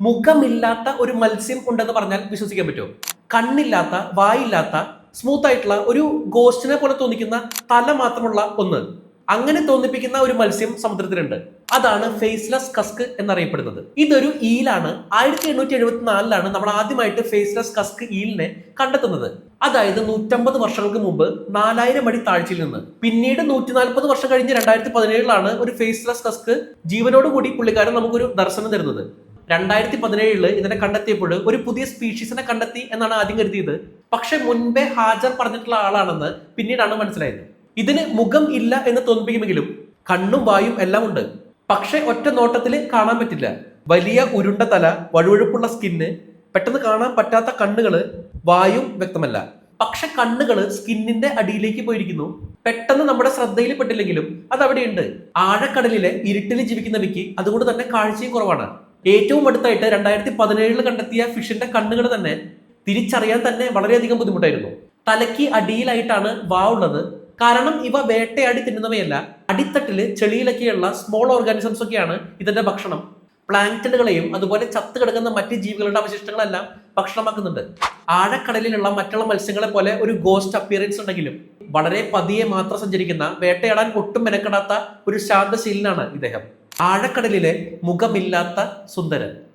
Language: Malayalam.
മുഖമില്ലാത്ത ഒരു മത്സ്യം ഉണ്ടെന്ന് പറഞ്ഞാൽ വിശ്വസിക്കാൻ പറ്റുമോ? കണ്ണില്ലാത്ത വായില്ലാത്ത സ്മൂത്ത് ആയിട്ടുള്ള ഒരു ഗോസ്റ്റിനെ പോലെ തോന്നിക്കുന്ന തല മാത്രമുള്ള ഒന്ന്. അങ്ങനെ തോന്നിപ്പിക്കുന്ന ഒരു മത്സ്യം സമുദ്രത്തിലുണ്ട്. അതാണ് ഫേസ്ലെസ് കസ്ക് എന്നറിയപ്പെടുന്നത്. ഇതൊരു ഈലാണ്. ആയിരത്തി എണ്ണൂറ്റി എഴുപത്തി നാലിലാണ് നമ്മൾ ആദ്യമായിട്ട് ഫേസ്ലെസ് കസ്ക് ഈലിനെ കണ്ടെത്തുന്നത്. അതായത് നൂറ്റമ്പത് വർഷങ്ങൾക്ക് മുമ്പ് നാലായിരം അടി താഴ്ചയിൽ നിന്ന്. പിന്നീട് നൂറ്റി നാൽപ്പത് വർഷം കഴിഞ്ഞ് രണ്ടായിരത്തി പതിനേഴിലാണ് ഒരു ഫേസ്ലെസ് കസ്ക് ജീവനോടുകൂടി പുള്ളിക്കാരൻ നമുക്കൊരു ദർശനം തരുന്നത്. രണ്ടായിരത്തി പതിനേഴിൽ ഇതിനെ കണ്ടെത്തിയപ്പോൾ ഒരു പുതിയ സ്പീഷീസിനെ കണ്ടെത്തി എന്നാണ് ആദ്യം കരുതിയത്. പക്ഷെ മുൻപേ ഹാജർ പറഞ്ഞിട്ടുള്ള ആളാണെന്ന് പിന്നീടാണ് മനസ്സിലായത്. ഇതിന് മുഖം ഇല്ല എന്ന് തോന്നിപ്പിക്കുമെങ്കിലും കണ്ണും വായും എല്ലാം ഉണ്ട്. പക്ഷെ ഒറ്റ നോട്ടത്തിൽ കാണാൻ പറ്റില്ല. വലിയ ഉരുണ്ട തല വഴുവഴുപ്പുള്ള സ്കിന്ന് പെട്ടെന്ന് കാണാൻ പറ്റാത്ത കണ്ണുകൾ വായും വ്യക്തമല്ല. പക്ഷെ കണ്ണുകൾ സ്കിന്നിന്റെ അടിയിലേക്ക് പോയിരിക്കുന്നു. പെട്ടെന്ന് നമ്മുടെ ശ്രദ്ധയിൽ പെട്ടില്ലെങ്കിലും അത് അവിടെയുണ്ട് ആഴക്കടലിലെ ഇരുട്ടിൽ ജീവിക്കുന്നവയ്ക്ക് അതുകൊണ്ട് തന്നെ കാഴ്ചയും കുറവാണ്. ഏറ്റവും അടുത്തായിട്ട് രണ്ടായിരത്തി പതിനേഴിൽ കണ്ടെത്തിയ ഫിഷിന്റെ കണ്ണുകൾ തന്നെ തിരിച്ചറിയാൻ തന്നെ വളരെയധികം ബുദ്ധിമുട്ടായിരുന്നു. തലയ്ക്ക് അടിയിലായിട്ടാണ് വാ ഉള്ളത്. കാരണം ഇവ വേട്ടയാടി തിന്നുന്നവയല്ല അടിത്തട്ടിൽ ചെളിയിലൊക്കെയുള്ള സ്മോൾ ഓർഗാനിസംസ് ഒക്കെയാണ് ഇതിന്റെ ഭക്ഷണം. പ്ലാങ്ടനുകളെയും അതുപോലെ ചത്ത് കിടക്കുന്ന മറ്റ് ജീവികളുടെ അവശിഷ്ടങ്ങളെല്ലാം ഭക്ഷണമാക്കുന്നുണ്ട്. ആഴക്കടലിലുള്ള മറ്റുള്ള മത്സ്യങ്ങളെ പോലെ ഒരു ഗോസ്റ്റ് അപ്പിയറൻസ് ഉണ്ടെങ്കിലും വളരെ പതിയെ മാത്രം സഞ്ചരിക്കുന്ന വേട്ടയാടാൻ ഒട്ടും മെനക്കെടാത്ത ഒരു ശാന്തശീലനാണ് ഇദ്ദേഹം. ആഴക്കടലിലെ മുഖമില്ലാത്ത സുന്ദരൻ.